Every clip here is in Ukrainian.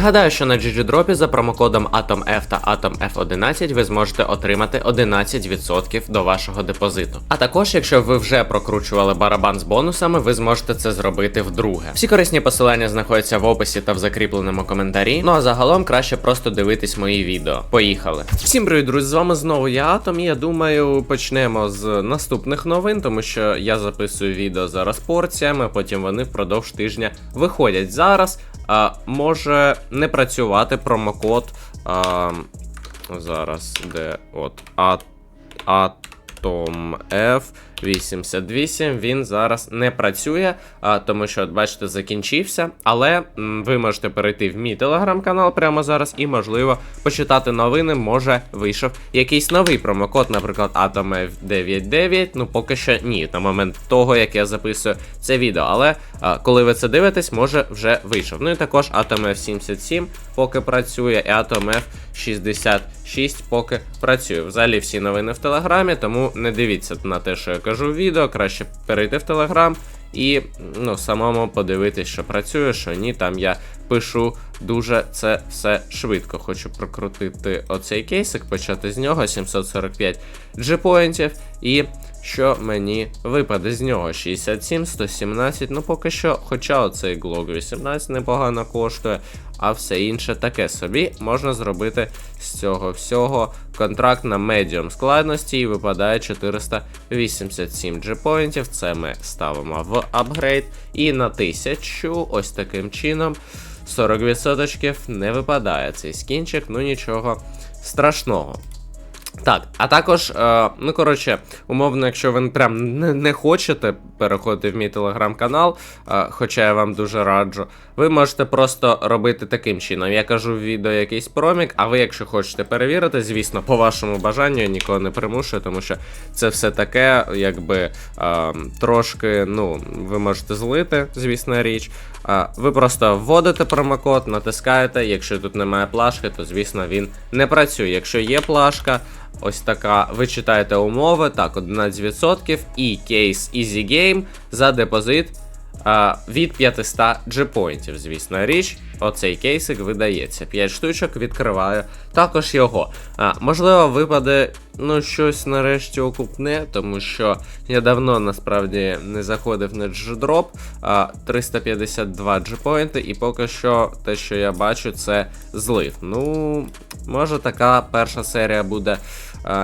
Нагадаю, що на GGDrop за промокодом AtomF та AtomF11 ви зможете отримати 11% до вашого депозиту. А також, якщо ви вже прокручували барабан з бонусами, ви зможете це зробити вдруге. Всі корисні посилання знаходяться в описі та в закріпленому коментарі. Ну а загалом краще просто дивитись мої відео. Поїхали! Всім привіт, друзі! З вами знову я Атом. І я думаю, почнемо з наступних новин, тому що я записую відео зараз порціями, потім вони впродовж тижня виходять зараз. Може не працювати промокод. А, зараз де от At, Atom F88. Він зараз не працює, тому що, бачите, закінчився. Але ви можете перейти в мій телеграм-канал прямо зараз і, можливо, почитати новини. Може, вийшов якийсь новий промокод, наприклад, Atom F99. Ну, поки що ні, на момент того, як я записую це відео. Але коли ви це дивитесь, може вже вийшов. Ну і також Atom F77 поки працює, і Atom F66 поки працює. Взагалі всі новини в телеграмі, тому не дивіться на те, що я кажу в відео. Краще перейти в телеграм і ну, самому подивитись, що працює, що ні. Там я пишу дуже це все швидко. Хочу прокрутити оцей кейсик, почати з нього 745 G-поінтів. І що мені випаде з нього? 67, 117. Ну поки що, хоча оцей Glock 18 непогано коштує, а все інше таке собі можна зробити з цього всього контракт на медіум складності і випадає 487 G-поінтів. Це ми ставимо в апгрейд. І на 1000 ось таким чином. 40% не випадає цей скінчик, ну нічого страшного. Так, а також, е, ну коротше, умовно, якщо ви прям не, хочете переходити в мій телеграм-канал, е, хоча я вам дуже раджу, ви можете просто робити таким чином. Я кажу в відео якийсь промік, а ви, якщо хочете перевірити, звісно, по вашому бажанню я нікого не примушую, тому що це все таке, якби е, трошки, ну, ви можете злити, звісно, річ. Ви просто вводите промокод, натискаєте. Якщо тут немає плашки, то звісно він не працює. Якщо є плашка. Ось така. Ви читаєте умови, так, 11% і кейс Easy Game за депозит а, від 500 G-поінтів, звісно, річ. Оцей кейсик видається. 5 штучок відкриваю. Також його. А, Можливо, випаде ну, щось нарешті окупне, тому що я давно насправді не заходив на G-Drop. А, 352 G-поінти, і поки що те, що я бачу, це злив. Ну, може така перша серія буде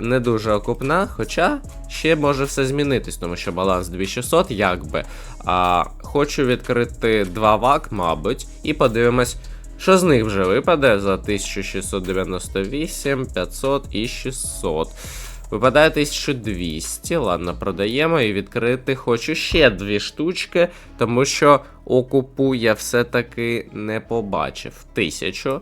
не дуже окупна, хоча ще може все змінитись, тому що баланс 2600, якби. А, Хочу відкрити два вак, мабуть, і подивимось. Що з них вже випаде за 1698, 500 і 600. Випадає 1200. Ладно, продаємо і відкрити хочу ще дві штучки, тому що окупу я все-таки не побачив. 1000.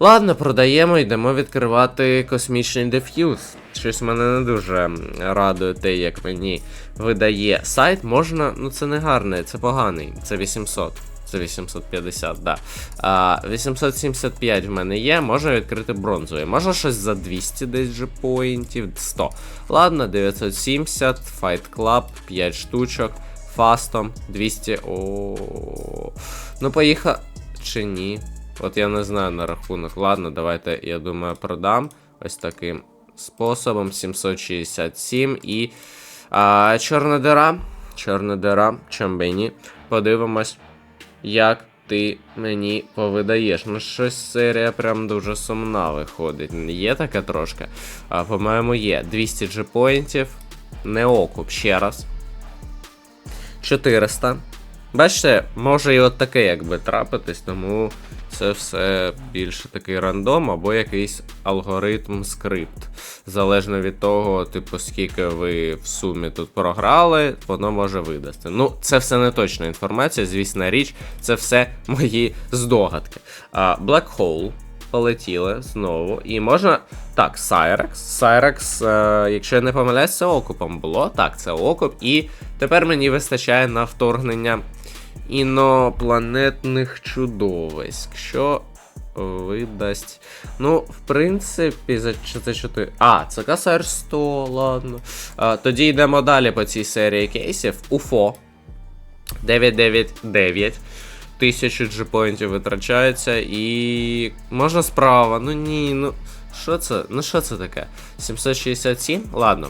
Ладно, продаємо, йдемо відкривати космічний деф'юз. Щось мене не дуже радує те, як мені видає сайт. Можна, ну це не гарне, це поганий, це 800. Це 850, да. А, 875 в мене є, можна відкрити бронзовий. Можна щось за 200 десь же поінтів, 100. Ладно, 970, Fight Club, 5 штучок, фастом, 200. О. Ну, поїхав. Чи ні? От я не знаю на рахунок. Ладно, давайте, я думаю, продам ось таким способом. 767 і. А, Чорна дира. Чорна дира, чамбені. Подивимось, як ти мені повидаєш. Ну, щось серія прям дуже сумна виходить. Є таке трошки. А, По-моєму, є. 200 джепоінтів. Не окуп, ще раз. 400. Бачите, може і от таке якби трапитись, тому це все більше такий рандом або якийсь алгоритм скрипт. Залежно від того, типу, скільки ви в сумі тут програли, воно може видасти. Ну, це все не точна інформація, звісна річ, це все мої здогадки. А, Black Hole. Полетіли знову. І можна. Так, Cyrex. Cyrex, е, якщо я не помиляюсь, це окупом було. Так, це окуп. І тепер мені вистачає на вторгнення інопланетних чудовиськ. Що видасть. Ну, в принципі, за це 4. А, це касар 100, ладно. А, тоді йдемо далі по цій серії кейсів. UFO 999. 1000 джипоінтів витрачається і. Можна справа. Ну ні, ну. Що це? Ну що це таке? 767? Ладно.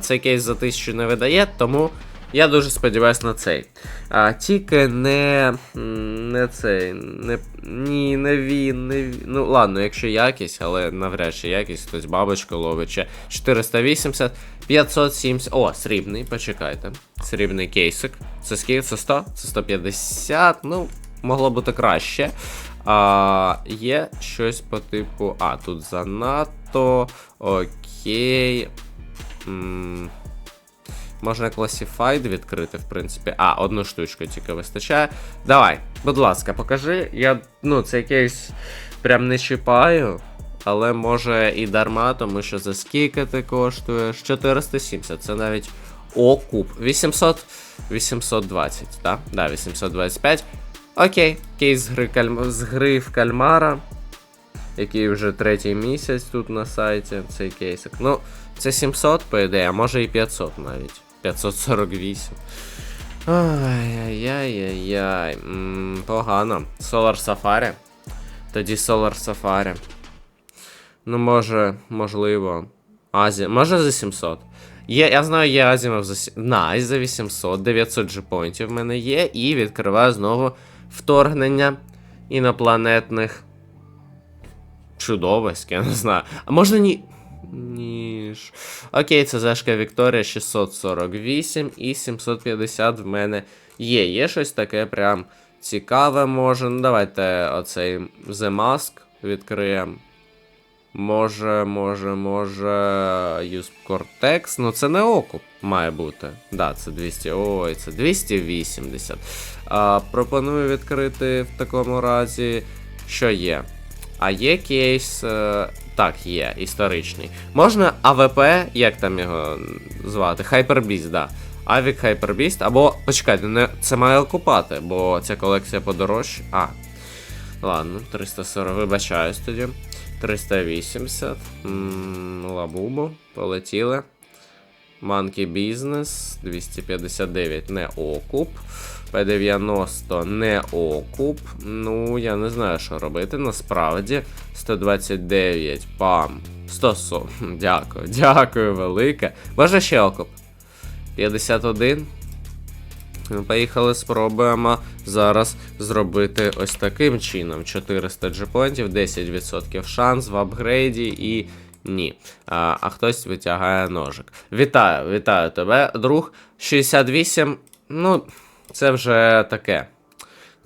Цей кейс за 1000 не видає, тому я дуже сподіваюся на цей. А, Тільки не. Не цей. Не, ні, не він, не він. Ну ладно, якщо якість, але навряд чи якість, хтось бабочку ловить 480, 570. О, срібний, почекайте. Срібний кейсик. Це скільки? Це 100? Це 150. Ну, могло бути краще. А, Є щось по типу. А, тут занадто. Окей. М, Можна Classified відкрити, в принципі. А, одну штучку тільки вистачає. Давай, будь ласка, покажи. Я, ну, цей кейс прям не чіпаю. Але може і дарма, тому що за скільки ти коштуєш? 470, це навіть окуп. 800, 820, так? Да, 825. Окей, кейс з гри, кальм... з гри в кальмара, який вже третій місяць тут на сайті, цей кейсик. Ну, це 700, по ідеї, а може і 500 навіть. 548. Ай-яй-яй-яй. Погано. Solar Safari. Тоді Solar Safari. Ну, може, можливо. Азі. Може за 700. Є, я знаю, є Азімов за Найс за 800, 900 джипоінтів в мене є, і відкриваю знову вторгнення інопланетних чудовиськ, я не знаю. А можна ні. Ніж. Окей, це зашка Вікторія 648 і 750 в мене є. Є щось таке прям цікаве, може. Ну, давайте оцей The Mask відкриємо. Може, може, може. Use Cortex. Ну, це не окуп має бути. Да, це 200. Ой, це 280. А, пропоную відкрити в такому разі. Що є? А є кейс. е, Так, є, історичний. Можна АВП, як там його звати? Hyperbeast, да. Авік Hyperbeast, або. Почекайте, не, це має окупати, бо ця колекція подорожча. А. Ладно, 340, вибачаюсь тоді. 380. М, Лабубу, полетіли. Monkey Business 259 не окуп. P90 не окуп. Ну, я не знаю, що робити. Насправді. 129 пам. 140. Дякую, дякую, велике. Може ще окуп? 51. Ну, Поїхали, спробуємо зараз зробити ось таким чином: 400 джепонтів, 10% шанс в апгрейді і ні. А, а хтось витягає ножик. Вітаю, вітаю тебе, друг. 68. Ну, це вже таке.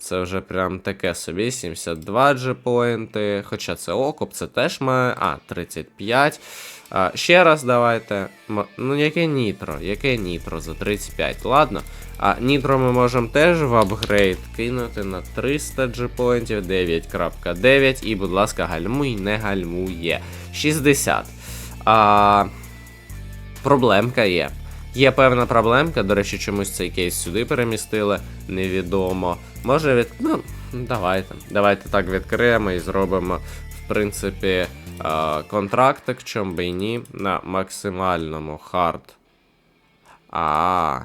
Це вже прям таке собі. 72 джепоінти. Хоча це окуп, це теж має. А, 35. А, ще раз давайте. Ну, яке нітро? Яке нітро за 35? Ладно. А нітро ми можемо теж в апгрейд кинути на 300 джепоінтів, 9.9. І, будь ласка, гальмуй, не гальмує. 60. А, проблемка є. Є певна проблемка, до речі, чомусь цей кейс сюди перемістили, невідомо. Може від. Ну, давайте. Давайте так відкриємо і зробимо, в принципі, а, контрактик, чом би ні, на максимальному хард. А,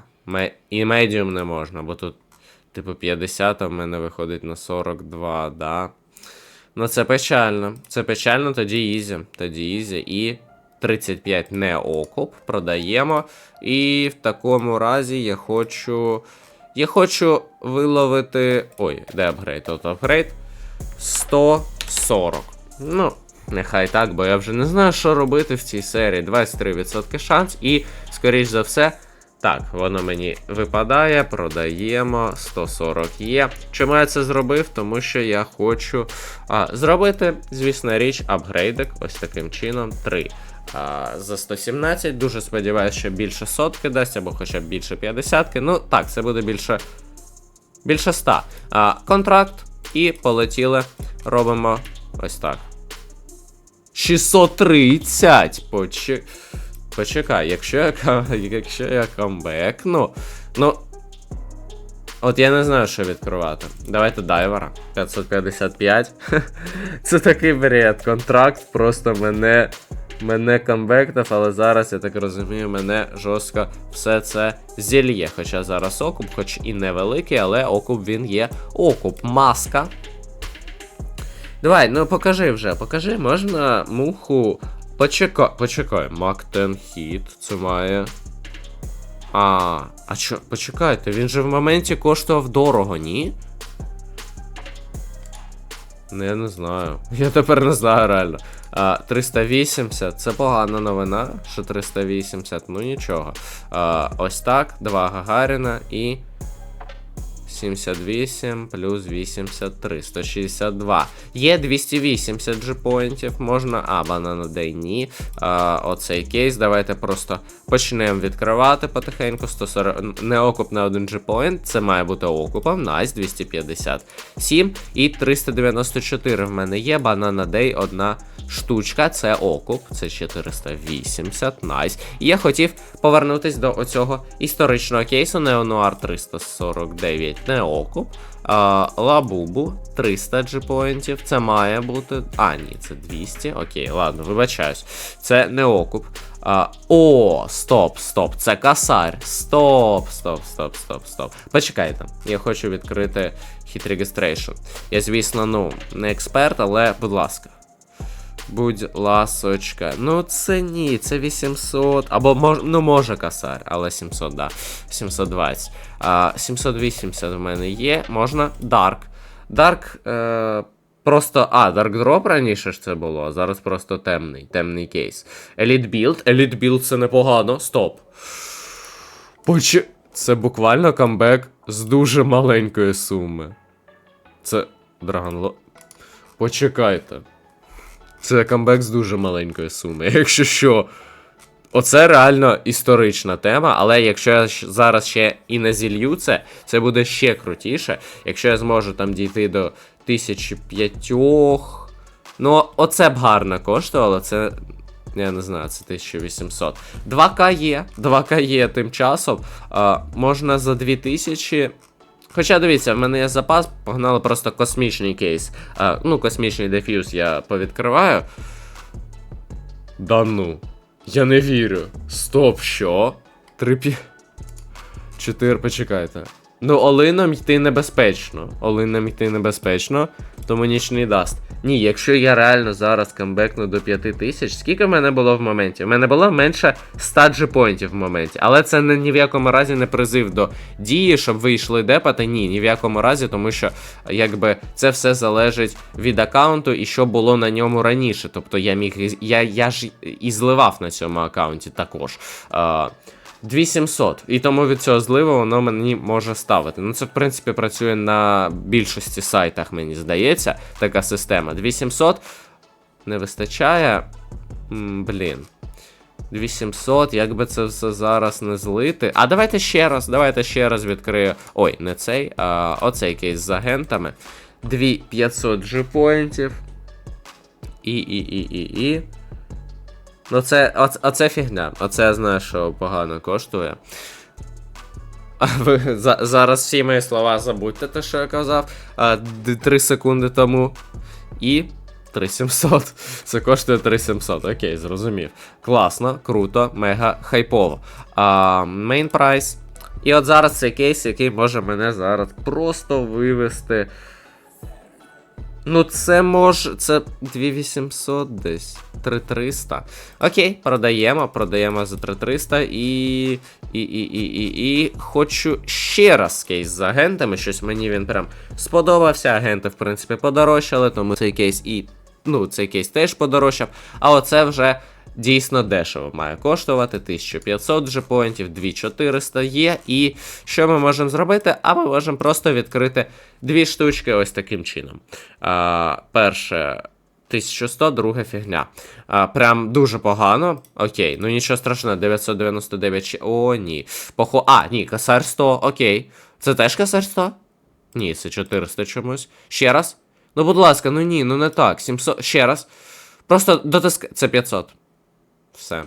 і медіум не можна, бо тут, типу, 50, а в мене виходить на 42, да. Ну, це печально. Це печально, тоді ізі. Тоді ізі. І 35 не окуп. Продаємо. І в такому разі я хочу. Я хочу виловити. Ой, де апгрейд? Тут апгрейд. 140. Ну, нехай так, бо я вже не знаю, що робити в цій серії. 23% шанс. І, скоріш за все. Так, воно мені випадає, продаємо, 140 є. Чому я це зробив? Тому що я хочу а, зробити, звісно, річ, апгрейдик ось таким чином 3. За 117. Дуже сподіваюся, що більше сотки дасть, або хоча б більше 50. Ну, так, це буде більше більше 100. А, контракт і полетіли. Робимо ось так. 630. Почекай. Почекай, якщо я, якщо я камбекну. Ну. От я не знаю, що відкривати. Давайте дайвера. 555. Це такий бред. Контракт просто мене Мене камбектав, але зараз, я так розумію, мене жорстко все це зільє. Хоча зараз окуп, хоч і невеликий, але окуп він є. Окуп, маска. Давай, ну покажи вже, покажи, можна муху. Почекай, почекай, Мактен Хіт, це має. А, а чо, почекайте, він же в моменті коштував дорого, ні? Ну, я не знаю. Я тепер не знаю реально. А, 380, це погана новина, що 380, ну нічого. А, ось так, Два Гагаріна і 78 плюс 83, 162. Є 280 джипоінтів, можна. А, банана дей ні. А, оцей кейс. Давайте просто почнемо відкривати потихеньку. 140, не окуп на один джипоінт, це має бути окупом. Найс, 257 і 394 в мене є. Банана дей, одна штучка, це окуп, це 480, найс. І я хотів повернутись до оцього історичного кейсу Неонуар 349, не окуп. Лабубу 300 джипоінтів, це має бути. А, ні, це 200. Окей, ладно, вибачаюсь. Це не окуп. А, о, стоп, стоп, це касар. Стоп, стоп, стоп, стоп, стоп. Почекайте, я хочу відкрити хіт регістрейшн. Я, звісно, ну, не експерт, але, будь ласка. Будь ласочка. Ну це ні, це 800. Або мож, ну може касар, але 700, да. 720. А, 780 в мене є. Можна. Dark. Dark. Е, просто. А, Dark Drop раніше ж це було, а зараз просто темний. Темний кейс. Elite Build. Elite Build це непогано. Стоп. Поче... Це буквально камбек з дуже маленької суми. Це. Dragon Почекайте. Це камбек з дуже маленької суми. Якщо що. Оце реально історична тема, але якщо я зараз ще і не зілью це, це буде ще крутіше. Якщо я зможу там дійти до 1005. Ну, оце б гарно коштувало, це. Я не знаю, це 1800. 2К є, 2К є тим часом. А, можна за 2000. Хоча дивіться, в мене є запас, погнали просто космічний кейс. А, ну, космічний дефюз я повідкриваю. Да ну. Я не вірю. Стоп, що? Три пі... Чотири, почекайте. Ну, Олином йти небезпечно. Олином йти небезпечно, тому нічний даст. Ні, якщо я реально зараз камбекну до 5000, скільки в мене було в моменті? В мене було менше 100 джипоінтів в моменті. Але це не, ні в якому разі не призив до дії, щоб ви йшли депати. Ні, ні в якому разі, тому що якби це все залежить від аккаунту і що було на ньому раніше. Тобто я міг. Я, я ж і зливав на цьому аккаунті також. А, 2700. І тому від цього зливу воно мені може ставити. Ну, це, в принципі, працює на більшості сайтах, мені здається, така система. 2700 не вистачає. М, блін. 2700, як би це все зараз не злити. А давайте ще раз, давайте ще раз відкрию. Ой, не цей, а оцей кейс з агентами. 2500 G-поінтів. І, і, і, і, і. Ну, це, оце, оце фігня. Оце я знаю, що погано коштує. А ви за, зараз всі мої слова забудьте те, що я казав а, 3 секунди тому. І 3700. Це коштує 3700. Окей, зрозумів. Класно, круто, мега хайпово. А, Main price. І от зараз цей кейс, який може мене зараз просто вивести. Ну, це може. Це 2800 десь. 3300. Окей, продаємо, продаємо за 3300 і. І, і, і, і, і хочу ще раз кейс з агентами. Щось мені він прям сподобався. Агенти, в принципі, подорожчали, тому цей кейс і. Ну, цей кейс теж подорожчав. А оце вже дійсно дешево має коштувати. 1500 джепоінтів, 2400 є. І що ми можемо зробити? А ми можемо просто відкрити дві штучки ось таким чином. А, перше. 1100, друга фігня. А, прям дуже погано. Окей, ну нічого страшного, 999. О, ні. Похо... А, ні, косар 100, окей. Це теж косар 100? Ні, це 400 чомусь. Ще раз. Ну, будь ласка, ну ні, ну не так. 700. Ще раз. Просто дотиск. Це 500. Все.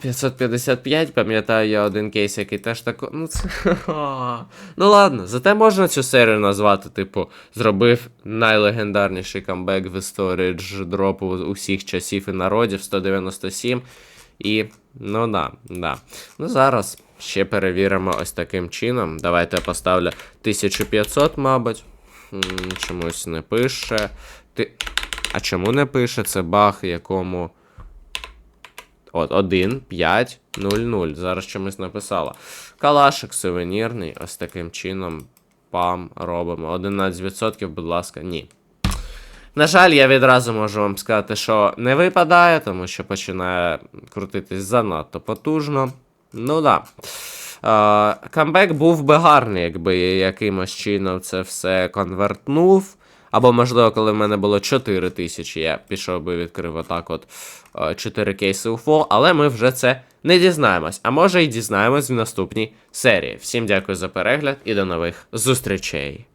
555, пам'ятаю я один кейс, який теж тако. Ну це. Ну ладно, зате можна цю серію назвати, типу, зробив найлегендарніший камбек в історії дропу усіх часів і народів 197. І. Ну да, да. Ну зараз ще перевіримо ось таким чином. Давайте я поставлю 1500, мабуть. Чомусь не пише. Ти... А чому не пише? Це баг, якому. От, 1, 5, 0, 0. Зараз чомусь написала. Калашик сувенірний. Ось таким чином. Пам, робимо. 11%, будь ласка, ні. На жаль, я відразу можу вам сказати, що не випадає, тому що починає крутитись занадто потужно. Ну да. Камбек був би гарний, якби якимось чином це все конвертнув. Або, можливо, коли в мене було 4 тисячі, я пішов би відкрив отак от 4 кейси УФО, але ми вже це не дізнаємось. А може і дізнаємось в наступній серії. Всім дякую за перегляд і до нових зустрічей.